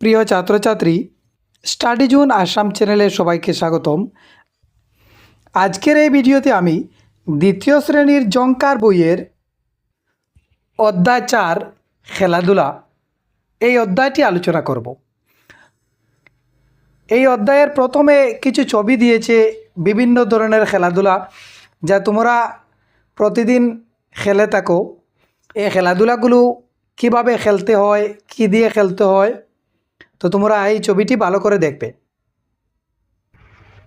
প্রিয় ছাত্রছাত্রী, study zone Assam চ্যানেলে সবাইকে স্বাগতম। আজকের এই ভিডিওতে আমি দ্বিতীয় শ্রেণির জঙ্কার বইয়ের অধ্যায় চার, খেলাধুলা, এই অধ্যায়টি আলোচনা করব। এই অধ্যায়ের প্রথমে কিছু ছবি দিয়েছে বিভিন্ন ধরনের খেলাধুলা, যা তোমরা প্রতিদিন খেলে থাকো। এই খেলাধুলাগুলো কীভাবে খেলতে হয়, কি দিয়ে খেলতে হয় তো তোমরা এই ছবিটি ভালো করে দেখবে।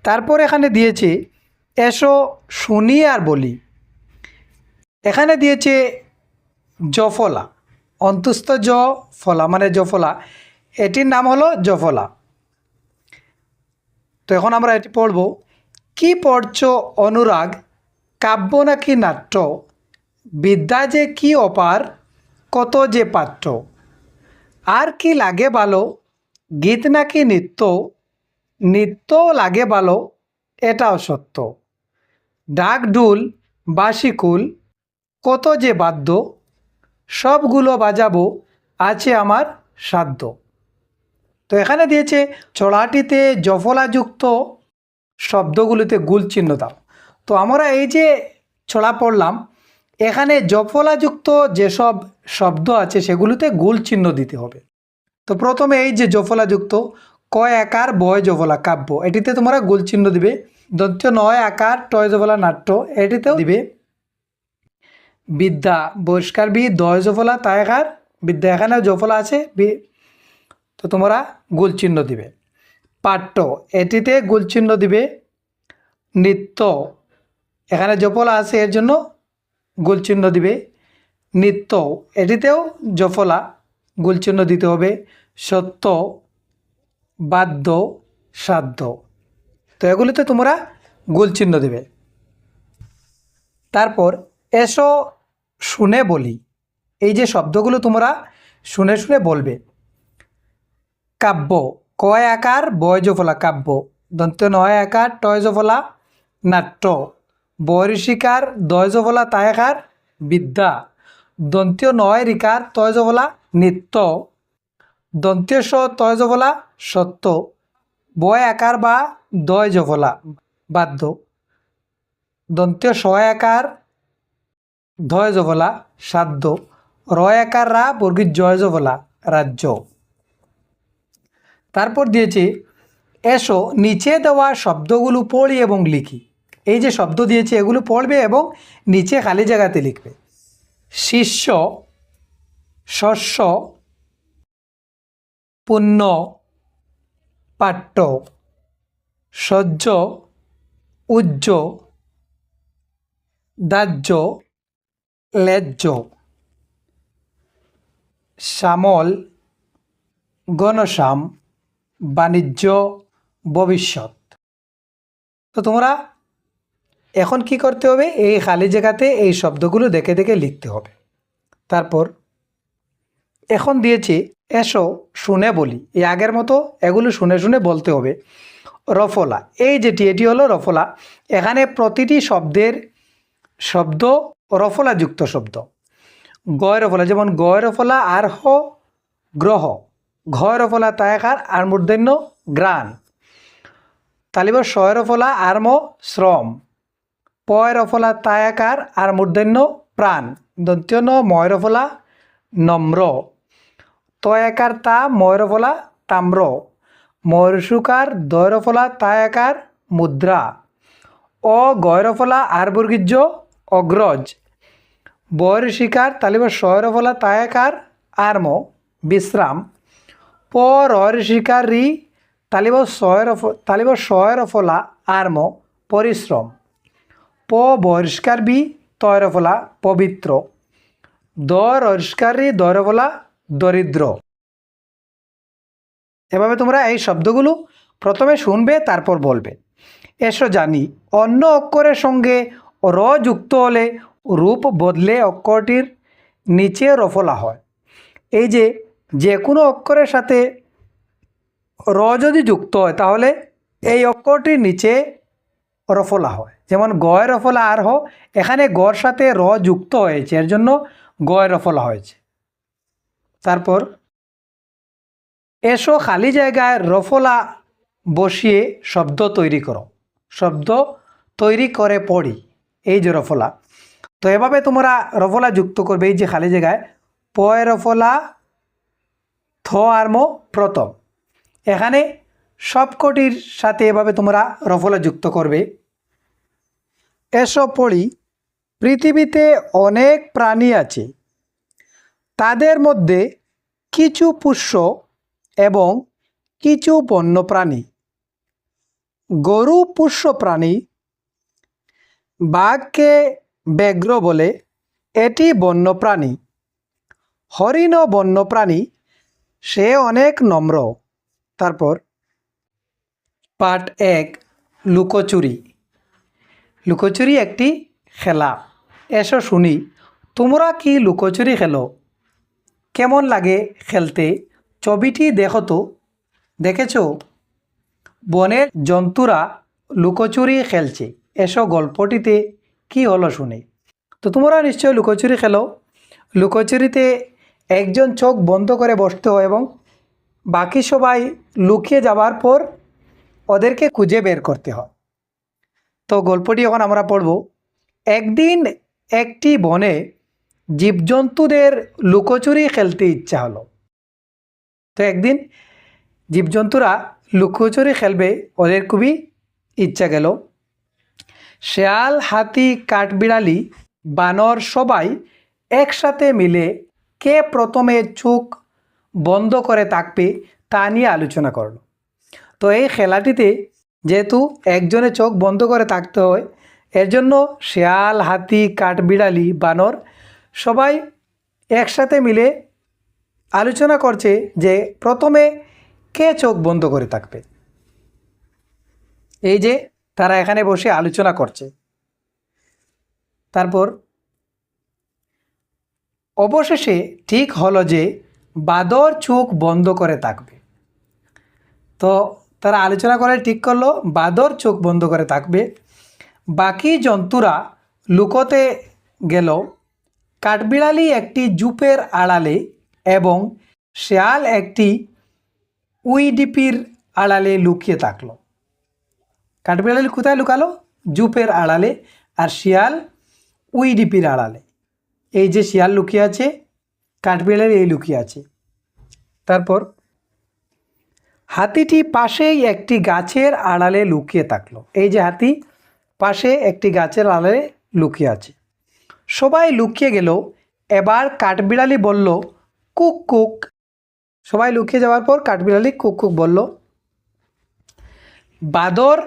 তারপর এখানে দিয়েছে, এসো শুনি আর বলি। এখানে দিয়েছে, জফলা, অন্তুস্থ জ ফলা মানে জফলা। এটির নাম হলো জফলা। তো এখন আমরা এটি পড়ব। কি পড়ছ অনুরাগ? কাব্য নাকি নাট্য? বিদ্যা যে কি অপার? কত যে পাত্র আর কি লাগে ভালো? গীত নাকি নৃত্য? নৃত্য লাগে ভালো এটাও সত্য। ডাক ঢুল বাসিকুল কত যে বাদ্য, সবগুলো বাজাবো, আছে আমার সাধ্য। তো এখানে দিয়েছে, চড়াটিতে জফলাযুক্ত শব্দগুলিতে গুল চিহ্ন দাও। তো আমরা এই যে ছড়া পড়লাম, এখানে জফলাযুক্ত যেসব শব্দ আছে, সেগুলোতে গুল চিহ্ন দিতে হবে। তো প্রথমে এই যে জফলাযুক্ত, ক একার বয় জফলা কাব্য, এটিতে তোমরা গোল চিহ্ন দিবে। দত্ত নয় আকার টয় জফলা নাট্য, এটিতেও দিবে। বিদ্যা, বহিষ্কার বি, দয় জফলা তায়কার বিদ্যা এখানেও জফলা আছে, বি। তো তোমরা গোল চিহ্ন দিবে। পাঠ্য, এটিতে গোল চিহ্ন দিবে। নৃত্য, এখানে জফলা আছে, এর জন্য গোলচিহ্ন দিবে। নৃত্য, এটিতেও জফলা। গোল চিহ্ন দিতে হবে। সত্য বাদ্য সাধ্য। তো এগুলিতে তোমরা গোল চিহ্ন দেবে। তারপর এসো শুনে বলি। এই যে শব্দগুলো তোমরা শুনে শুনে বলবে। কাব্য, কয় আকার বয় জফলা কাব্য। দন্ত নয় আকার টয় জফলা নাট্য। বয়ঋষিকার দয় জফলা তায়াকার, বিদ্যা। দন্তীয় নয় রিকার তয় জফলা নৃত্য। দন্তীয় স তয় জফলা সত্য। বয় আকার বা দয় জফলা বাদ্য দন্তীয় ছয় আকার ধয় জফলা সাধ্য রয় আকার রা বর্গীর জয় জফলা রাজ্য তারপর দিয়েছে এসো নিচে দেওয়া শব্দগুলো পড়ি এবং লিখি। এই যে শব্দ দিয়েছে এগুলো পড়বে এবং নিচে খালি জায়গাতে লিখবে। শিষ্য শস্য পুণ্য পাট্য সহ্য উজ্জ দাহ্য লেজ্জ শ্যামল গণশ্যাম বাণিজ্য ভবিষ্যৎ। তো তোমরা এখন কি করতে হবে? এই খালি জায়গাতে এই শব্দগুলো দেখে দেখে লিখতে হবে। তারপর, এখন দিয়েছি, এসো শুনে বলি। এই আগের মতো এগুলো শুনে শুনে বলতে হবে। রফলা, এই যেটি এটি হলো রফলা, এখানে প্রতিটি শব্দের শব্দ রফলাযুক্ত শব্দ। গয় রফলা, যেমন গয় রফলা আর হ গ্রহ। ঘয় রফলা তায়াকার আর মূর্ধন্য গ্রাণ তালিব শয় রফলা, আর্ম, শ্রম। পয় রফলা তায়াকার আর মূর্ধন্য প্রাণ। দন্ত্য ন ময় রফলা নম্র। তয়াকার তা ময়রফলা তাম্র। ময়ূরসুকার দয়রফলা তায়াকার মুদ্রা। অ গয়রফলা আর বর্গীর্য অগ্রজ। বয়ের শিকার তালিব শয়রফলা তায়াকার আর্ম, বিশ্রাম। প রয়ের শিকার রি তালিব শয়ের তালিব শয়েরফলা আর্ম, পরিশ্রম। প বহিষ্কার বি তয়রফলা পবিত্র। দ রস্কার রি দয়রফলা দরিদ্র। এভাবে তোমরা এই শব্দগুলো প্রথমে শুনবে, তারপর বলবে। এসো জানি, অন্য অক্ষরের সঙ্গে র যুক্ত হলে রূপ বদলে অক্ষরটির নিচে রফলা হয়। এই যে যে কোনো অক্ষরের সাথে র যদি যুক্ত হয়, তাহলে এই অক্ষরটির নিচে রফলা হয়। যেমন গয় রফলা আর হ, এখানে গর সাথে র যুক্ত হয়েছে, এর জন্য গয় রফলা হয়েছে। তারপর, এসো খালি জায়গায় রফলা বসিয়ে শব্দ তৈরি করো। শব্দ তৈরি করে পড়ি, এই যে রফলা। তো এভাবে তোমরা রফলা যুক্ত করবে, এই যে খালি জায়গায়, পয় রফলা, থ আর্ম প্রথম। এখানে সবকটির সাথে এভাবে তোমরা রফলা যুক্ত করবে। এসব পড়ি পৃথিবীতে অনেক প্রাণী আছে। তাদের মধ্যে কিছু পুষ্য এবং কিছু বন্য প্রাণী। গরু পুষ্য প্রাণী, বাঘকে ব্যাঘ্র বলে এটি বন্য প্রাণী। হরিণ বন্য প্রাণী, সে অনেক নম্র। তারপর পার্ট এক, লুকোচুরি। লুকোচুরি একটি খেলা। এসো শুনি, তোমরা কি লুকোচুরি খেলো? কেমন লাগে খেলতে? ছবিটি দেখো তো। দেখেছ? বনের জন্তুরা লুকোচুরি খেলছে। এসো গল্পটিতে কি হলো শুনে। তো তোমরা নিশ্চয় লুকোচুরি খেলো। লুকোচুরিতে একজন চোখ বন্ধ করে বসতে হয় এবং বাকি সবাই লুকিয়ে যাওয়ার পর ওদেরকে খুঁজে বের করতে হয়। তো গল্পটি এখন আমরা পড়ব। একদিন একটি বনে জীবজন্তুদের লুকোচুরি খেলতে ইচ্ছা হলো। তো একদিন জীবজন্তুরা লুকোচুরি খেলবে, ওদের খুবই ইচ্ছা গেল। শেয়াল, হাতি, কাঠবিড়ালি, বানর সবাই একসাথে মিলে কে প্রথমে চোখ বন্ধ করে থাকবে তা নিয়ে আলোচনা করল। তো এই খেলাটিতে যেহেতু একজনে চোখ বন্ধ করে থাকতে হয়, এর জন্য শেয়াল, হাতি, কাঠবিড়ালি, বানর সবাই একসাথে মিলে আলোচনা করছে যে প্রথমে কে চোখ বন্ধ করে থাকবে। এই যে তারা এখানে বসে আলোচনা করছে। তারপর অবশেষে ঠিক হলো যে বাদর চোখ বন্ধ করে থাকবে। তো তারা আলোচনা করে, ঠিক করল, বাদর চোখ বন্ধ করে থাকবে। বাকি জন্তুরা লুকোতে গেল। কাঠবিড়ালি একটি জুপের আড়ালে এবং শেয়াল একটি উইডিপির আড়ালে লুকিয়ে থাকল। কাঠবিড়ালি কোথায় লুকালো? জুপের আড়ালে আর শিয়াল উইডিপির আড়ালে। এই যে শিয়াল লুকিয়ে আছে, কাঠবিড়ালি এই লুকিয়ে আছে। তারপর হাতিটি পাশেই একটি গাছের আড়ালে লুকিয়ে থাকল। এই যে হাতি, পাশে একটি গাছের আড়ালে লুকিয়ে আছে। সবাই লুকিয়ে গেল। এবার কাঠবিড়ালি বলল, কুক কুক। সবাই লুকিয়ে যাওয়ার পর কাঠবিড়ালি কুক কুক বলল, বাদর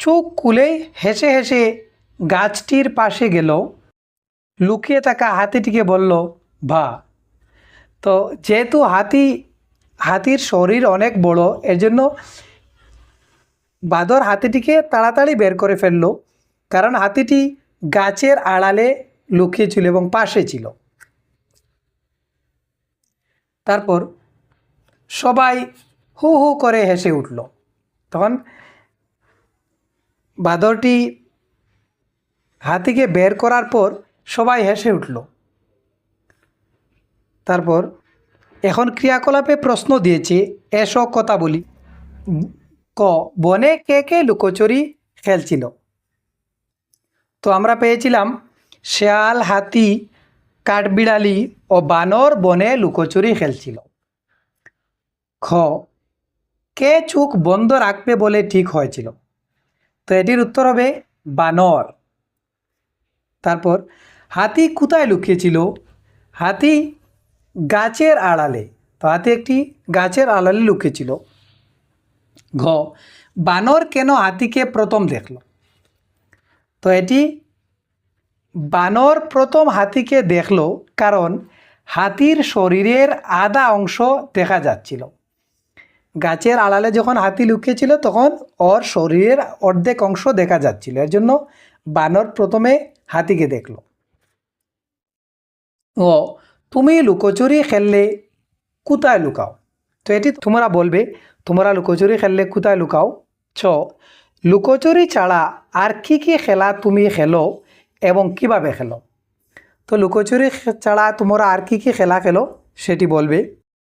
চোখ খুলেই হেসে হেসে গাছটির পাশে গেল। লুকিয়ে থাকা হাতিটিকে বলল ভা তো যেহেতু হাতি হাতির শরীর অনেক বড়। এর জন্য বাদর হাতিটিকে তাড়াতাড়ি বের করে ফেলল, কারণ হাতিটি গাছের আড়ালে লুকিয়ে ছিল এবং পাশে ছিল। তারপর সবাই হু হু করে হেসে উঠল। তখন বাদরটি হাতিকে বের করার পর সবাই হেসে উঠল। তারপর এখন ক্রিয়াকলাপে প্রশ্ন দিয়েছে, এসো কথা বলি। ক, বনে কে কে লুকোচুরি খেলছিল? তো আমরা পেয়েছিলাম, শেয়াল, হাতি, কাঠবিড়ালি ও বানর বনে লুকোচুরি খেলছিল। খ, কে চোখ বন্ধ রাখবে বলে ঠিক হয়েছিল? তো এটির উত্তর হবে বানর। তারপর, হাতি কোথায় লুকিয়েছিল? হাতি গাছের আড়ালে তো হাতি একটি গাছের আড়ালে লুকিয়েছিল ঘ, বানর কেন হাতিকে প্রথম দেখল? তো এটি বানর প্রথম হাতিকে দেখল কারণ হাতির শরীরের আধা অংশ দেখা যাচ্ছিল। গাছের আড়ালে যখন হাতি লুকিয়েছিল তখন ওর শরীরের অর্ধেক অংশ দেখা যাচ্ছিল। এর জন্য বানর প্রথমে হাতিকে দেখল। ও তুমি লুকোচুরি খেললে কোথায় লুকাও। তো এটি তোমরা বলবে, তোমরা লুকোচুরি খেললে কোথায় লুকাও? ছ, লুকোচুরি ছাড়া আর কি কি খেলা তুমি খেলো এবং কীভাবে খেলো? তো লুকোচুরি ছাড়া তোমরা আর কি কি খেলা খেলো সেটি বলবে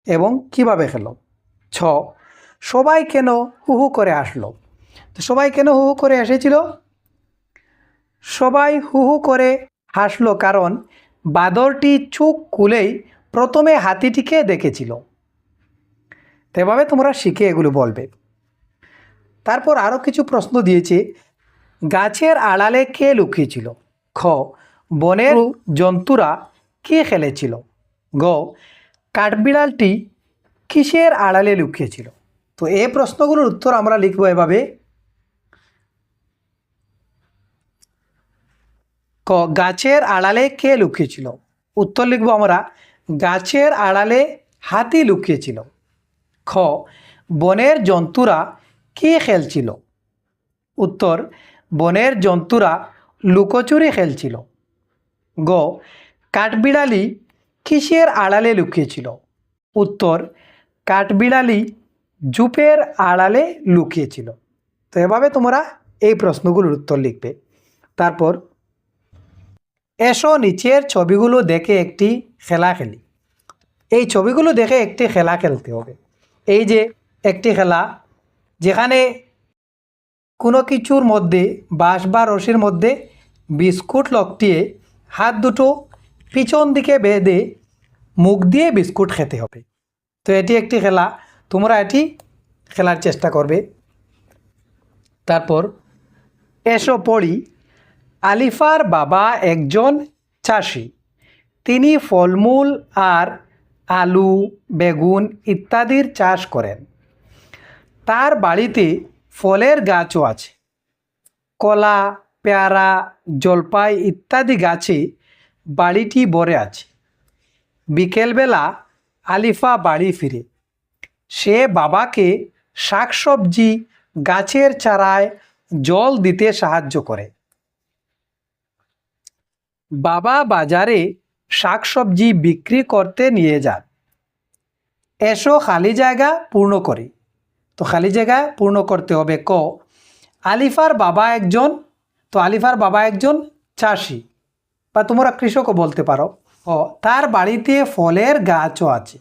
এবং কীভাবে খেলো? ছ, সবাই কেন হু হু করে আসলো? তো সবাই কেন হু হু করে এসেছিল? সবাই হু হু করে হাসলো কারণ বাদরটি চোখ খুলেই প্রথমে হাতিটিকে দেখেছিল। তো এভাবে তোমরা শিখে এগুলো বলবে। তারপর আরও কিছু প্রশ্ন দিয়েছে, গাছের আড়ালে কে লুকিয়েছিল? খ, বনের জন্তুরা কে খেলেছিল? গ, কাঠবিড়ালটি কিসের আড়ালে লুকিয়েছিল? তো এই প্রশ্নগুলোর উত্তর আমরা লিখব এভাবে ক, গাছের আড়ালে কে লুকিয়েছিল? উত্তর লিখব আমরা, গাছের আড়ালে হাতি লুকিয়েছিল। খ, বনের জন্তুরা কি খেলছিল? উত্তর, বনের জন্তুরা লুকোচুরি খেলছিল। গ, কাঠবিড়ালি কিসের আড়ালে লুকিয়েছিল? উত্তর, কাঠবিড়ালি জুপের আড়ালে লুকিয়েছিল। তো এভাবে তোমরা এই প্রশ্নগুলোর উত্তর লিখবে। তারপর এসো নিচের ছবিগুলো দেখে একটি খেলা খেলি। এই ছবিগুলো দেখে একটি খেলা খেলতে হবে। এই যে একটি খেলা, যেখানে কোনো কিছুর মধ্যে, বাঁশ বা রশির মধ্যে বিস্কুট লকটিয়ে হাত দুটো পিছন দিকে বেঁধে মুখ দিয়ে বিস্কুট খেতে হবে। তো এটি একটি খেলা। তোমরা এটি খেলার চেষ্টা করবে। তারপর এসো পড়ি। আলিফার বাবা একজন চাষি। তিনি ফলমূল আর আলু, বেগুন ইত্যাদির চাষ করেন। তার বাড়িতে ফলের গাছও আছে। কলা, পেয়ারা, জলপাই ইত্যাদি গাছে বাড়িটি ভরে আছে। বিকেলবেলা আলিফা বাড়ি ফিরে। সে বাবাকে শাকসবজি, গাছের চারায় জল দিতে সাহায্য করে। বাবা বাজারে শাকসবজি বিক্রি করতে নিয়ে যান। এসো খালি জায়গা পূর্ণ করি। তো খালি জায়গা পূর্ণ করতে হবে ক, আলিফার বাবা একজন, তো আলিফার বাবা একজন চাষি। বা তোমরা কৃষকও বলতে পারো। ও তার বাড়িতে ফলের গাছও আছে।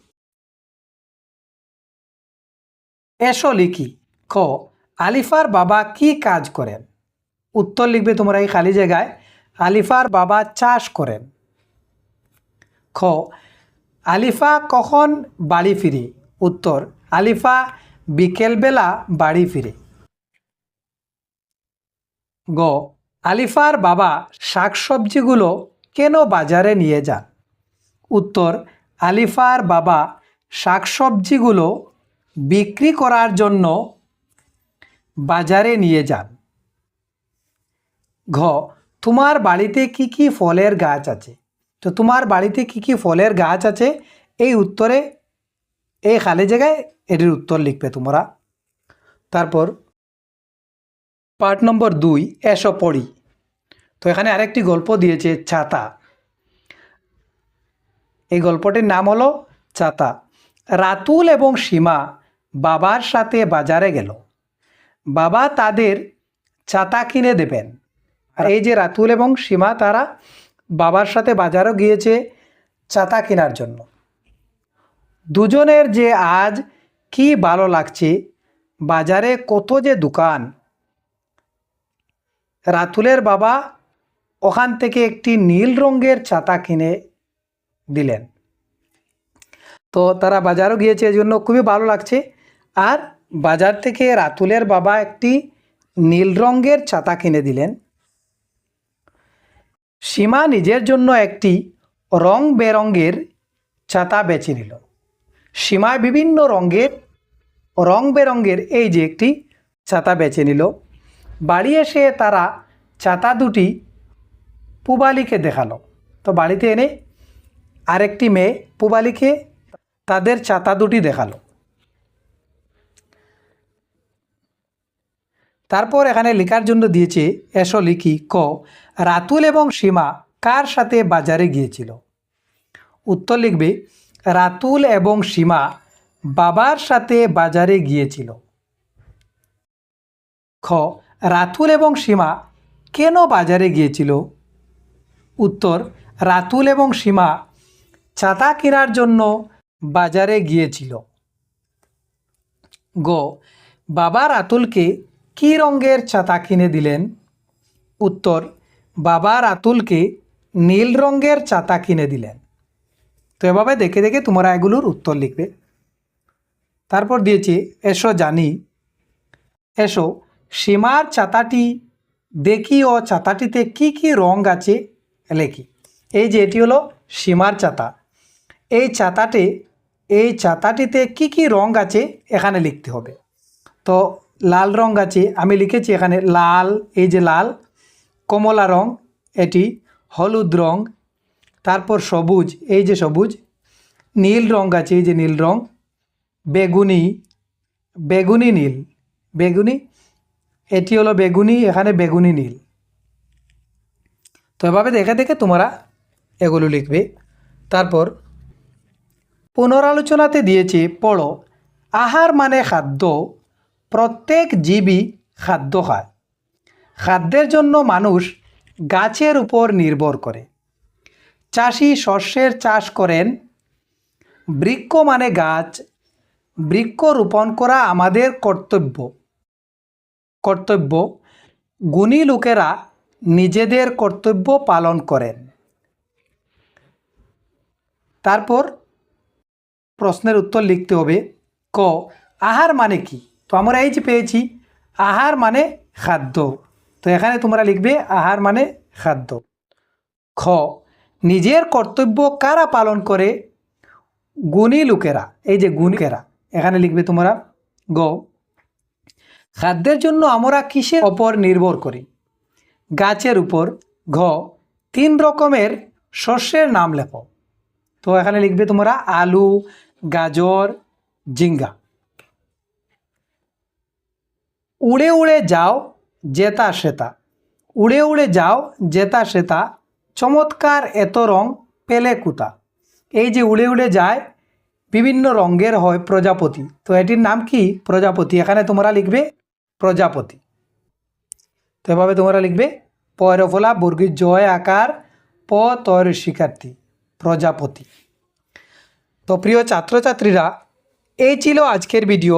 এসো লিখি। ক, আলিফার বাবা কি কাজ করেন? উত্তর লিখবে তোমরা এই খালি জায়গায়। আলিফার বাবা চাষ করেন। খ, আলিফা কখন বাড়ি ফিরে? উত্তর, আলিফা বিকেলবেলা বাড়ি ফিরে। গ, আলিফার বাবা শাকসবজিগুলো কেন বাজারে নিয়ে যান? উত্তর, আলিফার বাবা শাকসবজিগুলো বিক্রি করার জন্য বাজারে নিয়ে যান। ঘ তোমার বাড়িতে কি কি ফলের গাছ আছে? তো তোমার বাড়িতে কি কি ফলের গাছ আছে? এই উত্তরে, এই খালি জায়গায় এটির উত্তর লিখবে তোমরা। তারপর পার্ট নম্বর দুই, এসো পড়ি। তো এখানে আরেকটি গল্প দিয়েছে ছাতা এই গল্পটির নাম হলো ছাতা রাতুল এবং সীমা বাবার সাথে বাজারে গেল। বাবা তাদের ছাতা কিনে দেবেন। আর এই যে রাতুল এবং সীমা, তারা বাবার সাথে বাজারও গিয়েছে ছাতা কেনার জন্য। দুজনের যে আজ কি ভালো লাগছে, বাজারে কত যে দোকান। রাতুলের বাবা ওখান থেকে একটি নীল রঙের ছাতা কিনে দিলেন। তো তারা বাজারও গিয়েছে, এই জন্য খুবই ভালো লাগছে। আর বাজার থেকে রাতুলের বাবা একটি নীল রঙের ছাতা কিনে দিলেন। সীমা নিজের জন্য একটি রং বেরঙের ছাতা বেছে নিল। সীমায় বিভিন্ন রঙের রং বেরঙের এই যে একটি ছাতা বেছে নিল। বাড়ি এসে তারা ছাতা দুটি পুবালিকে দেখাল। তো বাড়িতে এনে আরেকটি মেয়ে পুবালিকে তাদের ছাতা দুটি দেখাল। তারপর এখানে লেখার জন্য দিয়েছে, এসো লিখি ক, রাতুল এবং সীমা কার সাথে বাজারে গিয়েছিল? উত্তর লিখবে, রাতুল এবং সীমা বাবার সাথে বাজারে গিয়েছিল। খ, রাতুল এবং সীমা কেন বাজারে গিয়েছিল? উত্তর, রাতুল এবং সীমা ছাতা কেনার জন্য বাজারে গিয়েছিল। গ, বাবা রাতুলকে কী রঙের ছাতা কিনে দিলেন? উত্তর, বাবা রাতুলকে নীল রঙের ছাতা কিনে দিলেন। তো এভাবে দেখে দেখে তোমরা এগুলোর উত্তর লিখবে। তারপর দিয়েছে, এসো জানি। এসো, সীমার ছাতাটি দেখি ও ছাতাটিতে কি কি রং আছে লেখি। এই যে এটি হলো সীমার ছাতা। এই ছাতাতে এই ছাতাটিতে কি কি রং আছে এখানে লিখতে হবে। তো লাল রং আছে, আমি লিখেছি এখানে লাল, এই যে লাল, কমলা রং, এটি হলুদ রং, তারপর সবুজ, এই যে সবুজ, নীল রং আছে, এই যে নীল রং, বেগুনি বেগুনি নীল, বেগুনি, এটি হলো বেগুনি, এখানে বেগুনি নীল। তো এভাবে দেখে দেখে তোমরা এগুলো লিখবে। তারপর পুনরালোচনাতে দিয়েছে পড়ো, আহার মানে খাদ্য প্রত্যেক জীবই খাদ্য খায় খাদ্যের জন্য মানুষ গাছের উপর নির্ভর করে। চাষি শস্যের চাষ করেন। বৃক্ষ মানে গাছ। বৃক্ষ রোপণ করা আমাদের কর্তব্য। কর্তব্য। গুণী লোকেরা নিজেদের কর্তব্য পালন করেন। তারপর প্রশ্নের উত্তর লিখতে হবে, ক, আহার মানে কি? তো আমরা এই যে পেয়েছি, আহার মানে খাদ্য। তো এখানে তোমরা লিখবে, আহার মানে খাদ্য। খ, নিজের কর্তব্য কারা পালন করে? গুণী লোকেরা, এই যে গুণীকেরা এখানে লিখবে তোমরা গ। খাদ্যের জন্য আমরা কিসের ওপর নির্ভর করি? গাছের উপর। ঘ, তিন রকমের শস্যের নাম লেখো। তো এখানে লিখবে তোমরা আলু, গাজর জিঙ্গা উড়ে উড়ে যাও জেতা সেতা। উড়ে উড়ে যাও জেতা সেতা, চমৎকার এত রং পেলে কুতা। এই যে উড়ে উড়ে যায়, বিভিন্ন রঙের হয় প্রজাপতি। তো এটির নাম কি? প্রজাপতি। এখানে তোমরা লিখবে প্রজাপতি। তো এভাবে তোমরা লিখবে, পয়রফলা বর্গীর জয়, আকার, প তয়ের শিক্ষার্থী প্রজাপতি। তো প্রিয় ছাত্রছাত্রীরা, এই ছিল আজকের ভিডিও।